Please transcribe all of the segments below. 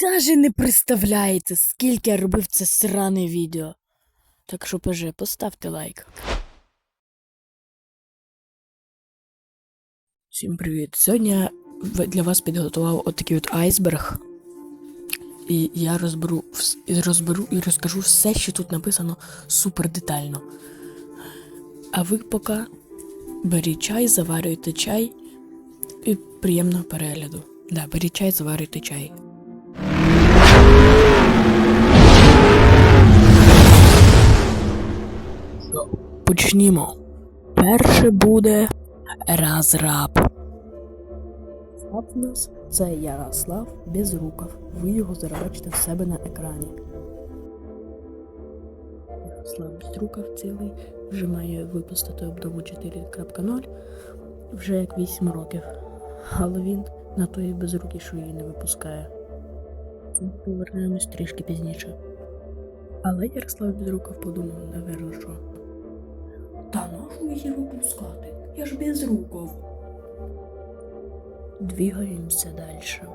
даже не представляєте, скільки я робив це сране відео. Так що, поже, поставте лайк. Всім привіт! Сьогодні я для вас підготував отакий от айсберг. І я розберу, розберу і розкажу все, що тут написано супер детально. А ви поки беріть чай, заварюйте чай і приємного перегляду. Да, беріть чай, заварюйте чай. Почнімо. Перше буде Разраб. Разраб у нас це Ярослав Безруков. Ви його зараз бачите в себе на екрані. Ярослав Безруков цілий вже має випустити обдому 4.0 вже як 8 років. Але він на тої безрукі, що її не випускає. Ми Повернемось трішки пізніше. Але Ярослав Безруков подумав, напевно, що. Та нашу її випускати? Я ж безруков. Двигаємося далі.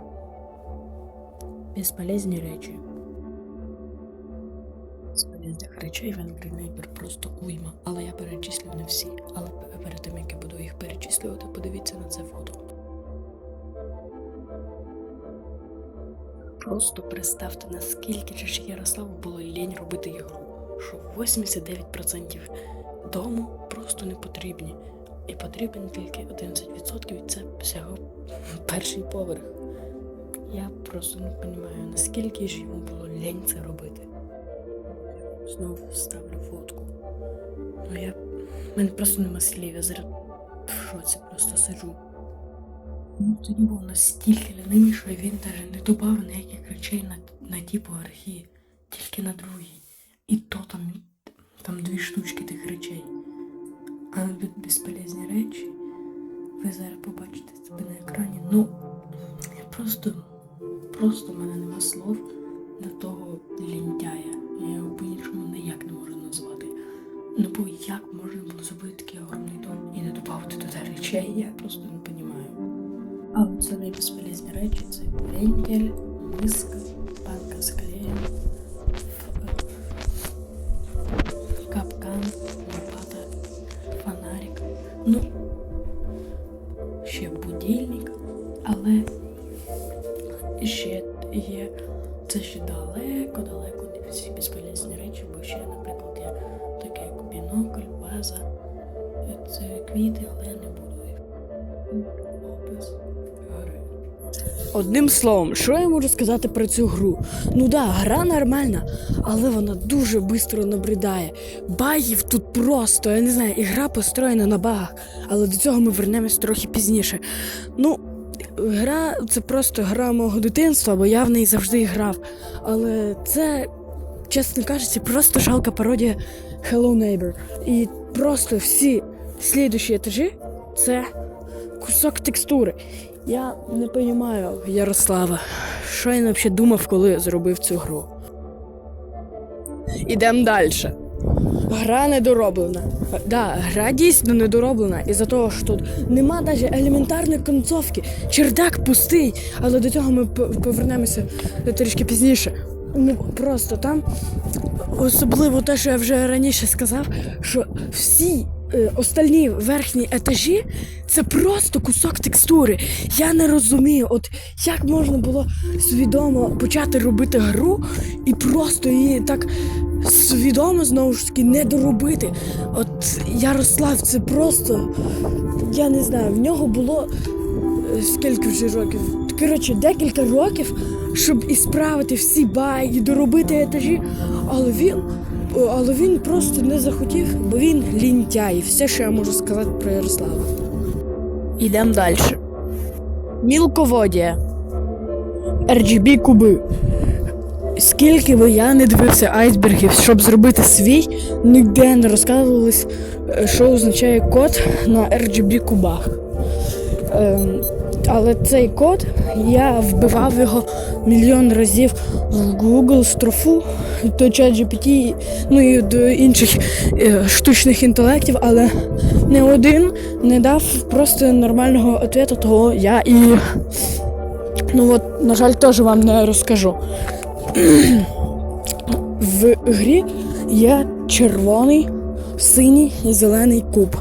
Безполезні речі. Безполезних речей в Angry просто уйма. Але я перечислю не всі. Але перед тим, як я буду їх перечислювати, подивіться на це фото. Просто представте, наскільки ж Ярославу було лінь робити ігру, що 89% дому просто не потрібні. І потрібен тільки 11% і це всього перший поверх. Я просто не розумію, наскільки ж йому було лінь це робити. Знову вставлю фотку. Ну я. в мене просто нема слів, я зараз в шоці просто сиджу. Ну, тоді був настільки ленивий, що він навіть не додав ніяких речей на, на ті поверхи, тільки на другій. І то там, там дві штучки тих речей. А тут безполезні речі. Ви зараз побачите себе на екрані. Ну, я просто, просто в мене нема слов до того лінтяя. Я його по-іншому ніяк не можу назвати. Ну бо як можна було зробити такий огромний дом і не додати туди речей, я просто не розумію. А це найбезполезні речі це вентиль, миска, банка з клеєм, Одним словом, що я можу сказати про цю гру? Ну да, гра нормальна, але вона дуже швидко набридає. Багів тут просто, я не знаю, і гра построєна на багах, але до цього ми вернемось трохи пізніше. Ну, гра це просто гра мого дитинства, бо я в неї завжди грав. Але це, чесно кажучи, просто жалка пародія Hello Neighbor. І просто всі слідущі етажі це кусок текстури. Я не розумію, Ярослава, що він взагалі думав, коли зробив цю гру. Ідемо далі. Гра недороблена. Да, гра дійсно недороблена із-за того, що тут нема навіть елементарної концовки. Чердак пустий, але до цього ми повернемося трішки пізніше. Ну просто там особливо те, що я вже раніше сказав, що всі остальні верхні етажі це просто кусок текстури. Я не розумію, от як можна було свідомо почати робити гру і просто її так свідомо знову ж таки не доробити. От Ярослав, це просто. Я не знаю, в нього було е, скільки вже років? Коротше, декілька років, щоб ісправити всі баги, доробити етажі, але він. Але він просто не захотів, бо він лінтяй. Все, що я можу сказати про Ярослава. Ідемо далі. Мілководія. RGB куби. Скільки би я не дивився айсбергів, щоб зробити свій, ніде не розказувалось, е, що означає код на RGB кубах. Ем, але цей код я вбивав його мільйон разів в Google строфу до ChatGPT, ну і до інших е, штучних інтелектів, але не один не дав просто нормального відповіді, того я і Ну от, на жаль, теж вам не розкажу. В грі є червоний, синій і зелений куб.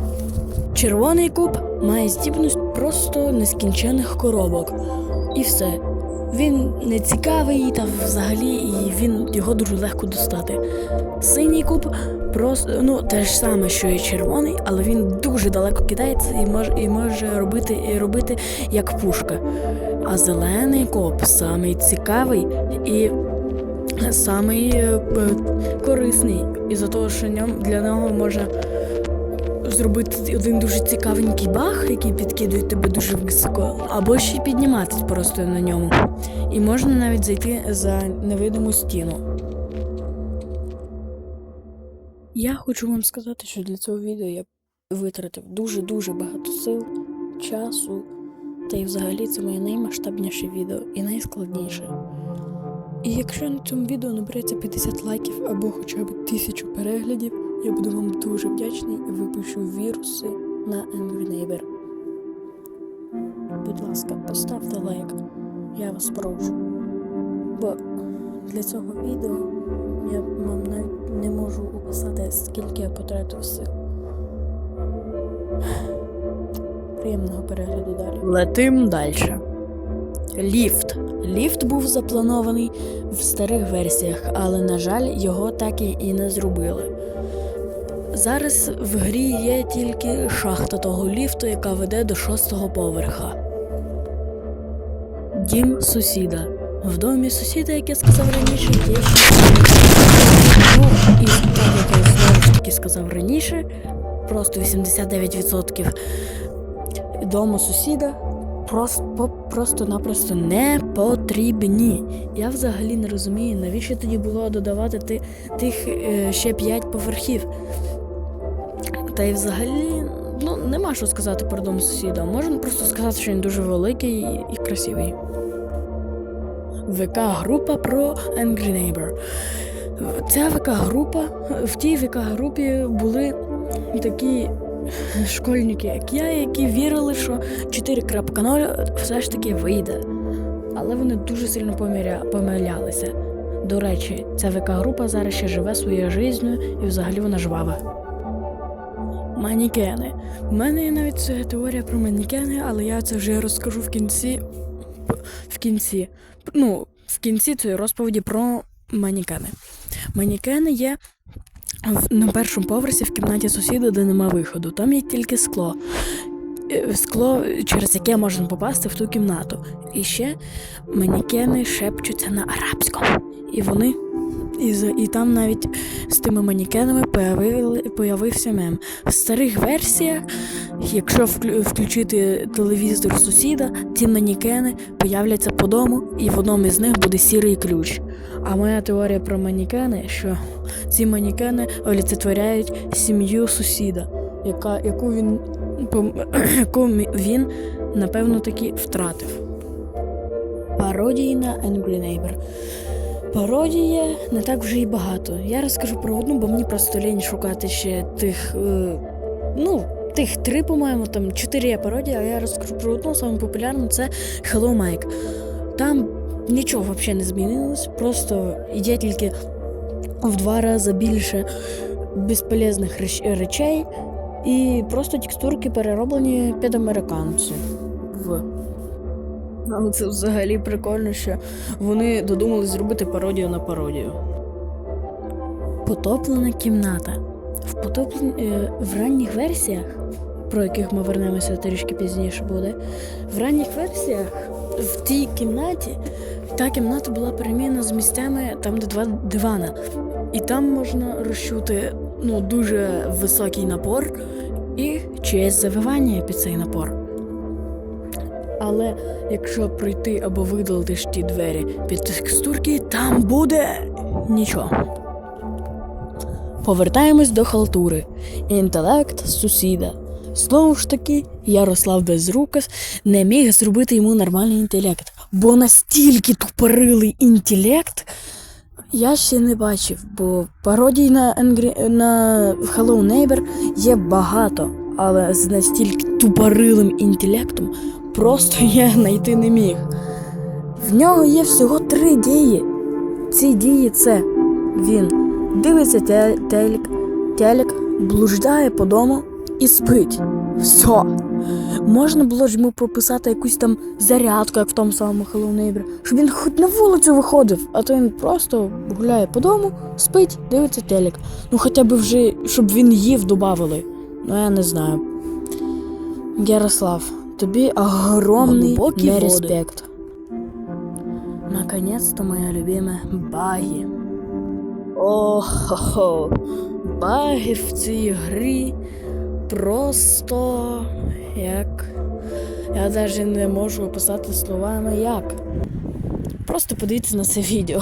Червоний куб має здібність просто нескінчених коробок. І все. Він не цікавий та взагалі, і він його дуже легко достати. Синій куб просто ну те ж саме, що і червоний, але він дуже далеко кидається і може і може робити і робити як пушка. А зелений куб самий цікавий і самий е, е, корисний. Із-за того, що для нього можна зробити один дуже цікавенький баг, який підкидує тебе дуже високо, або ще й підніматись просто на ньому. І можна навіть зайти за невидиму стіну. Я хочу вам сказати, що для цього відео я витратив дуже-дуже багато сил, часу, та й взагалі це моє наймасштабніше відео і найскладніше. І якщо на цьому відео набереться 50 лайків або хоча б 1000 переглядів, я буду вам дуже вдячний і випущу віруси на Angry Neighbor. Будь ласка, поставте лайк, я вас прошу. Бо для цього відео я вам навіть не можу описати, скільки я потратив сил. Приємного перегляду далі. Летим далі. Ліфт. Ліфт був запланований в старих версіях, але, на жаль, його так і не зробили. Зараз в грі є тільки шахта того ліфту, яка веде до шостого поверха. Дім сусіда. В домі сусіда, як я сказав раніше, є ще. Ну, і так як я знову ж таки сказав раніше, просто 89% дому сусіда просто-напросто не потрібні. Я взагалі не розумію, навіщо тоді було додавати ти, тих е, ще 5 поверхів. Та й взагалі, ну, нема що сказати про дом сусіда. Можна просто сказати, що він дуже великий і, красивий. ВК-група про Angry Neighbor. Ця ВК-група, в тій ВК-групі були такі школьники, як я, які вірили, що 4.0 все ж таки вийде. Але вони дуже сильно поміря... помилялися. До речі, ця ВК-група зараз ще живе своєю життю і взагалі вона жвава. Манікени. У мене є навіть теорія про манікени, але я це вже розкажу в кінці. В кінці. Ну, в кінці цієї розповіді про манікени. Манікени є на першому поверсі в кімнаті сусіда, де нема виходу. Там є тільки скло. Е, Скло, через яке можна попасти в ту кімнату. І ще манікени шепчуться на арабському. І вони. І, і там навіть з тими манікенами появився мем. В старих версіях, якщо включити телевізор сусіда, ці манікени появляться по дому, і в одному із них буде сірий ключ. А моя теорія про манікени, що ці манікени олицетворяють сім'ю сусіда, яка, яку він яку він напевно таки втратив. Пародії на Angry Neighbor. Пародія не так вже й багато. Я розкажу про одну, бо мені просто лінь шукати ще тих. Е, ну, тих три, по-моєму, там чотири є пародії, а я розкажу про одну, саме популярну це Hello Mike. Там нічого взагалі не змінилось, просто є тільки в два рази більше безполезних реч- речей, і просто текстурки перероблені під американців. Але це взагалі прикольно, що вони додумали зробити пародію на пародію. Потоплена кімната. В, потоплен... е, в ранніх версіях, про яких ми вернемося трішки пізніше буде, в ранніх версіях в тій кімнаті та кімната була перемінена з місцями там, де два дивана. І там можна розчути ну, дуже високий напор і чиєсь завивання під цей напор. Але якщо пройти або видалити ж ті двері під текстурки, там буде нічого. Повертаємось до халтури. Інтелект сусіда. Знову ж таки, Ярослав Безрукас не міг зробити йому нормальний інтелект, бо настільки тупорилий інтелект я ще не бачив, бо пародій на, Angry, на Hello Neighbor є багато, але з настільки тупорилим інтелектом просто я знайти не міг. В нього є всього три дії. Ці дії це він дивиться те- телек, блуждає по дому і спить. Все. Можна було ж йому прописати якусь там зарядку, як в тому самому Neighbor, щоб він хоч на вулицю виходив, а то він просто гуляє по дому, спить, дивиться телек. Ну хоча б вже, щоб він їв, добавили. Ну я не знаю. Ярослав, тобі огромний Глубокі води. нереспект. Наконец-то моя любимая Багі. О-хо-хо. Баги в цій грі просто як. Я навіть не можу описати словами як. Просто подивіться на це відео.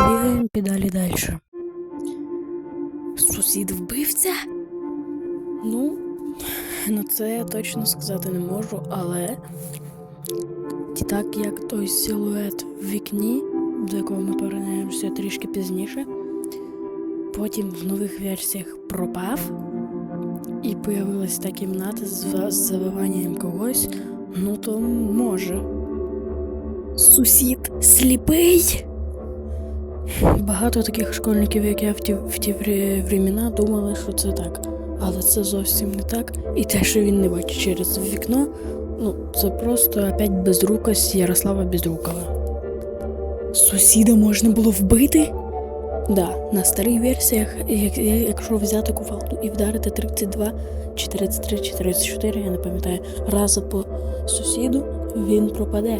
Двигаємо педалі далі. Сусід вбивця? Ну, на це я точно сказати не можу, але так як той силует в вікні, до якого ми повернемося трішки пізніше, потім в нових версіях пропав, і появилась та кімната з завиванням когось, ну то може. Сусід сліпий. Багато таких школьників, як я в ті, в ті времена, думали, що це так. Але це зовсім не так. І те, що він не бачить через вікно, ну, це просто опять безрукость Ярослава Безрукова. Сусіда можна було вбити? Да, на старих версіях, як, якщо взяти кувалду і вдарити 32, чи 33, чи 34, я не пам'ятаю, рази по сусіду, він пропаде.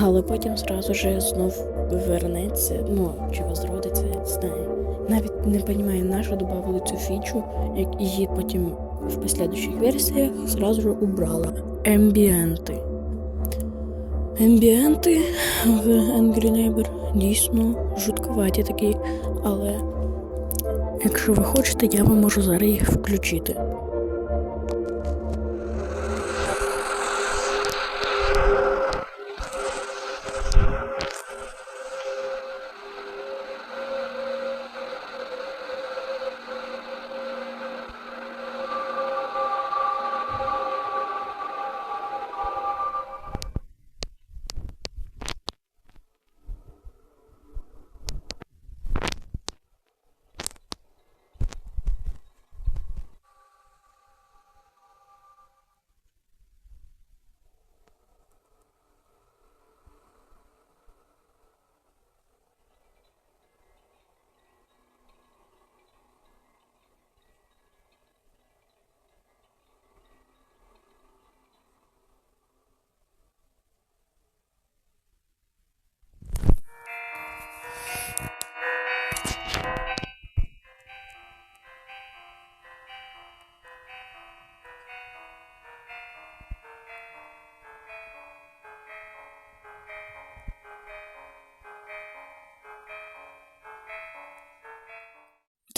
Але потім зразу же знов вернеться, ну чи возродиться, я не знаю. Навіть не розумію, на що додали цю фічу, як її потім в послідуючих версіях зразу ж убрали. Ембієнти. Ембієнти в Angry Neighbor дійсно жутковаті такі, але якщо ви хочете, я вам можу зараз їх включити.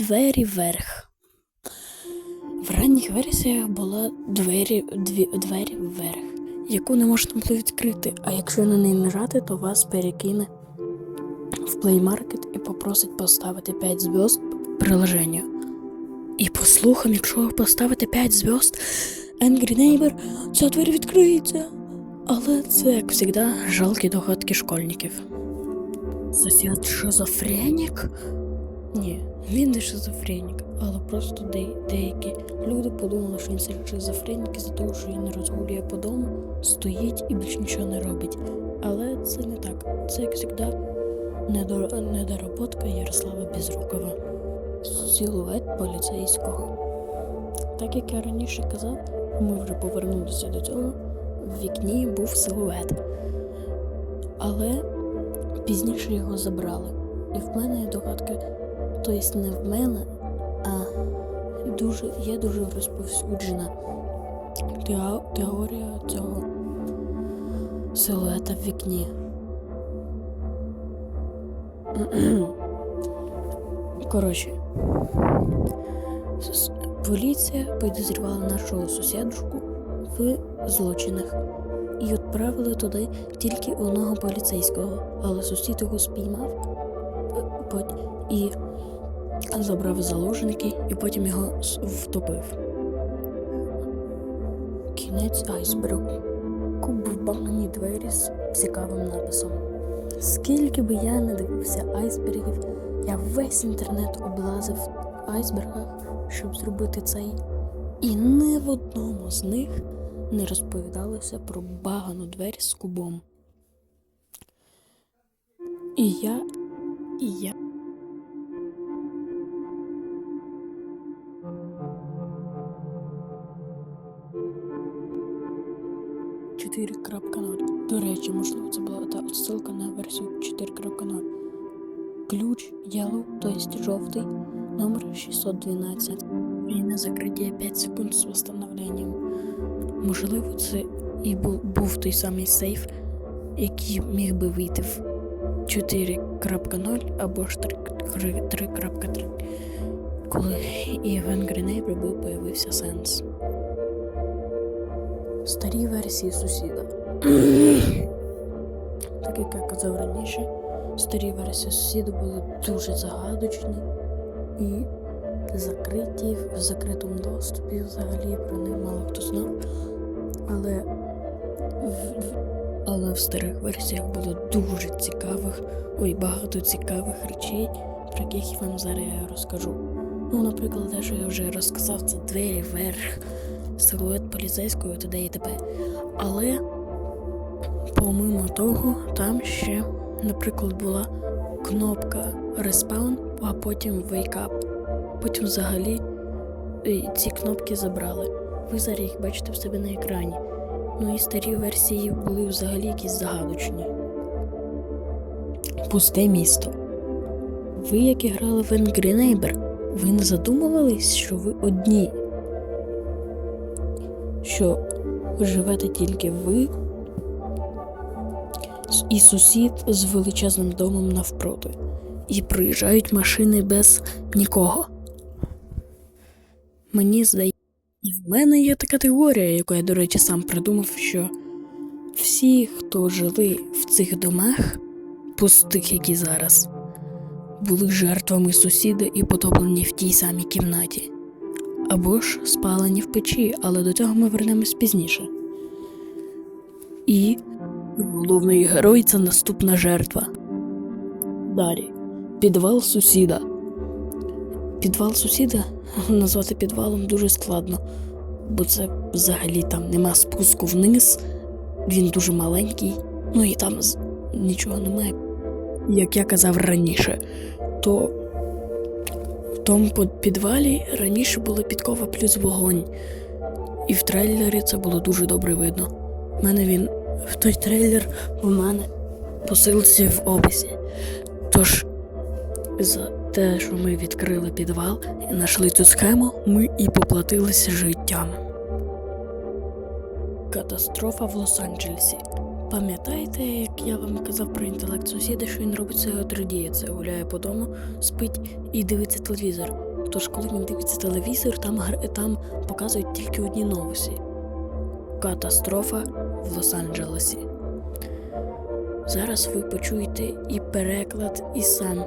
Двері вверх. В ранніх версіях була двері, дві, двері вверх, яку не можна було відкрити, а якщо на неї нажати, то вас перекине в Play Market і попросить поставити 5 зв'язд приложенню. І по слухам, якщо ви поставите 5 зв'язд, Angry Neighbor, ця двері відкриється. Але це, як завжди, жалкі догадки школьників. Сосед шизофренік? Ні, він не шизофренік, але просто де- деякі люди подумали, що він шизофренік із-за того, що він розгулює по дому, стоїть і більш нічого не робить. Але це не так. Це, як завжди, недор- недоработка Ярослава Безрукова. Силует поліцейського. Так як я раніше казав, ми вже повернулися до цього. В вікні був силует. Але пізніше його забрали. І в мене є догадка, тобто не в мене, а дуже, є дуже розповсюджена теорія цього силуета в вікні. Коротше, поліція підозрювала нашого сусідушку в злочинах і відправили туди тільки одного поліцейського, але сусід його спіймав і забрав заложники, і потім його втопив. Кінець айсбергу. Куб в багані двері з цікавим написом. Скільки би я не дивився айсбергів, я весь інтернет облазив в айсбергах, щоб зробити цей. І ні в одному з них не розповідалося про багану двері з кубом. І я, і я. Чотири крапка ноль. До речі, можливо, це була та ссылка на версію 4.0. Ключ yellow, то есть жовтий, номер 612. Время закриття 5 секунд з восстановленням. Можливо, це і був, був той самий сейф, який міг би вийти в 4.0 або ж 3.3, коли і в Angry був появився сенс. Старі версії сусіда. так як я казав раніше, старі версії сусіда були дуже загадочні і закриті в закритому доступі взагалі про них мало хто знав. Але в, але в старих версіях було дуже цікавих, ой, багато цікавих речей, про яких я вам зараз розкажу. Ну, наприклад, те, що я вже розказав, це двері вверх, силует поліцейського т.д. і т.п. Але помимо того, там ще, наприклад, була кнопка Respawn, а потім Wake Up. Потім взагалі е, ці кнопки забрали. Ви зараз їх бачите в себе на екрані. Ну і старі версії були взагалі якісь загадочні. Пусте місто. Ви, які грали в Angry Neighbor, ви не задумувались, що ви одні. Що живете тільки ви і сусід з величезним домом навпроти. І приїжджають машини без нікого. Мені здається, і в мене є така теорія, яку я, до речі, сам придумав, що всі, хто жили в цих домах, пустих, які зараз, були жертвами сусіда і потоплені в тій самій кімнаті. Або ж спалені в печі, але до цього ми вернемось пізніше. І головний герой це наступна жертва. Далі. Підвал сусіда. Підвал сусіда назвати підвалом дуже складно, бо це взагалі там нема спуску вниз, він дуже маленький, ну і там нічого немає. Як я казав раніше, то тому підвалі раніше була підкова плюс вогонь, і в трейлері це було дуже добре видно. У мене він в той трейлер в мене посилці в описі. Тож за те, що ми відкрили підвал і знайшли цю схему, ми і поплатилися життям. Катастрофа в Лос-Анджелесі. Пам'ятаєте, як я вам казав про інтелект сусіда, що він робить це радіє, це гуляє по дому, спить і дивиться телевізор. Тож, коли він дивиться телевізор, там, там показують тільки одні новості. Катастрофа в Лос-Анджелесі. Зараз ви почуєте і переклад, і сам.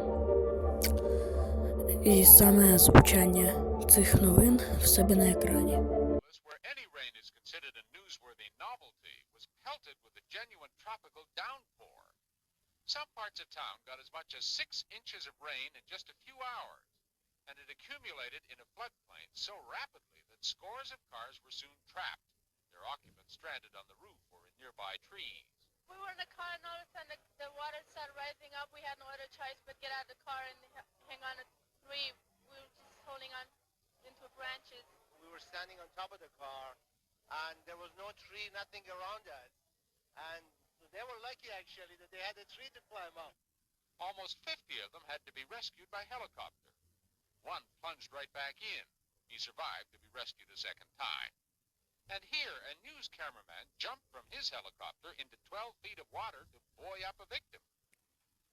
І саме звучання цих новин в себе на екрані. Genuine tropical downpour. Some parts of town got as much as six inches of rain in just a few hours, and it accumulated in a floodplain so rapidly that scores of cars were soon trapped, their occupants stranded on the roof or in nearby trees. We were in the car and all of a sudden the, the water started rising up. We had no other choice but get out of the car and hang on a tree. We were just holding on into branches. we were standing on top of the car and there was no tree, nothing around us. And they were lucky actually that they had a tree to climb up. Almost 50 of them had to be rescued by helicopter. one plunged right back in. He survived to be rescued a second time. And here, a news cameraman jumped from his helicopter into 12 feet of water to buoy up a victim.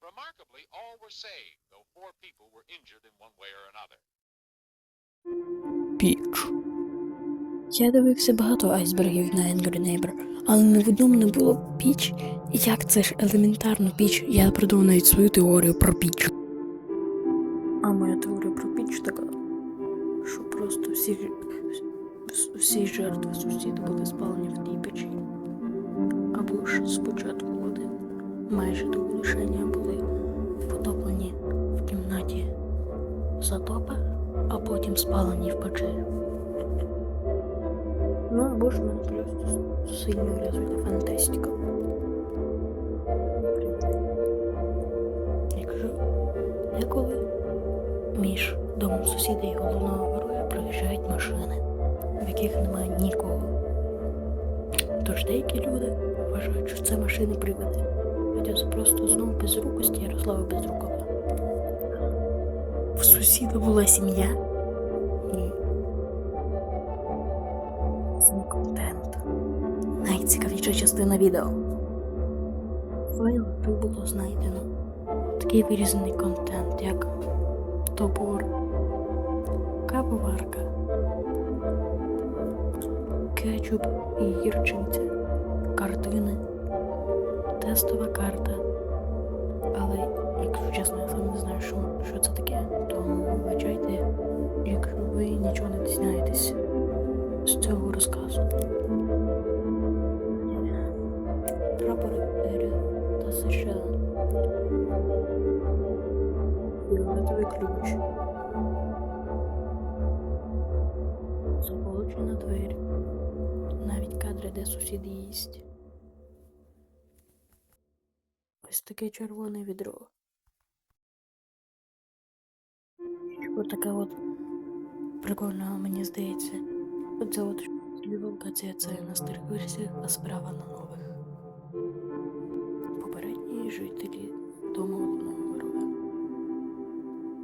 Remarkably, all were saved, though four people were injured in one way or another. Піч. Я дивився багато айсбергів на Angry Neighbor, Але не було піч. Як це ж елементарно піч? Я придумав навіть свою теорію про піч. А моя теорія про піч така, що просто всі, всі жертви сусіди були спалені в тій печі. Або ж спочатку один майже до лишення були потоплені в кімнаті затопа, а потім спалені в печі. Ну, або ж в мене просто сильно розвита фантастика. Якщо деколи між домом сусіда і головного героя проїжджають машини, в яких немає нікого. Тож деякі люди вважають, що це машини привиди. Хоча це просто знову безрукості Ярослава Безрукова. В сусіда була сім'я. Найцікавіша частина відео. Файл тут було знайдено такий вирізаний контент, як топор, кавоварка, кетчуп і гірчиця, картини, тестова карта. Прапори РФ та США. Фіолетовий ключ. Заколочена двері. Навіть кадри, де сусід їсть. Ось таке червоне відро. Що таке от прикольно, мені здається. Оце от локація це на старих версіях, а справа на нових. Жителі дому головного героя.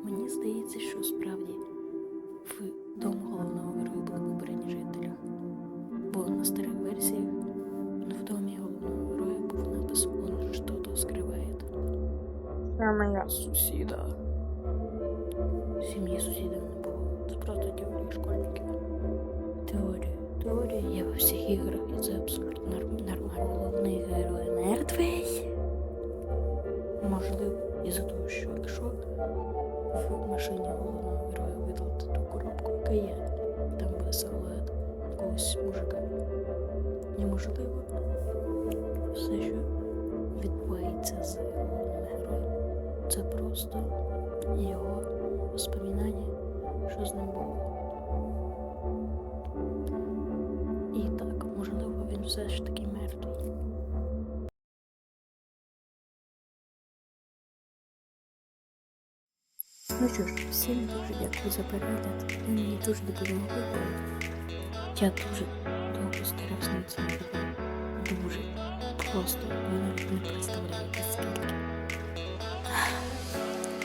Мені здається, що справді в дому головного героя були попередні жителі. Бо на старих версіях в домі головного героя був напис «Он что-то скрывает». Це моя. Сусіда. Сім'ї сусідів не було. Це просто теорії школьників. Теорія. Теорія є во всіх іграх, Ну що ж, всім дуже дякую за перегляд. Ви мені дуже допомогли. Я дуже довго старався над цим відео. Дуже. Просто ви навіть не представляєте скільки.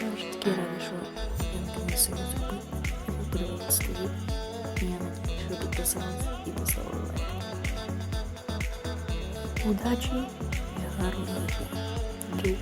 Я вже таки рада, що я наконець його зробив. І ви подивилися відео. І я надію, що підписалися і поставили лайк. Удачі і гарного дня. Друг.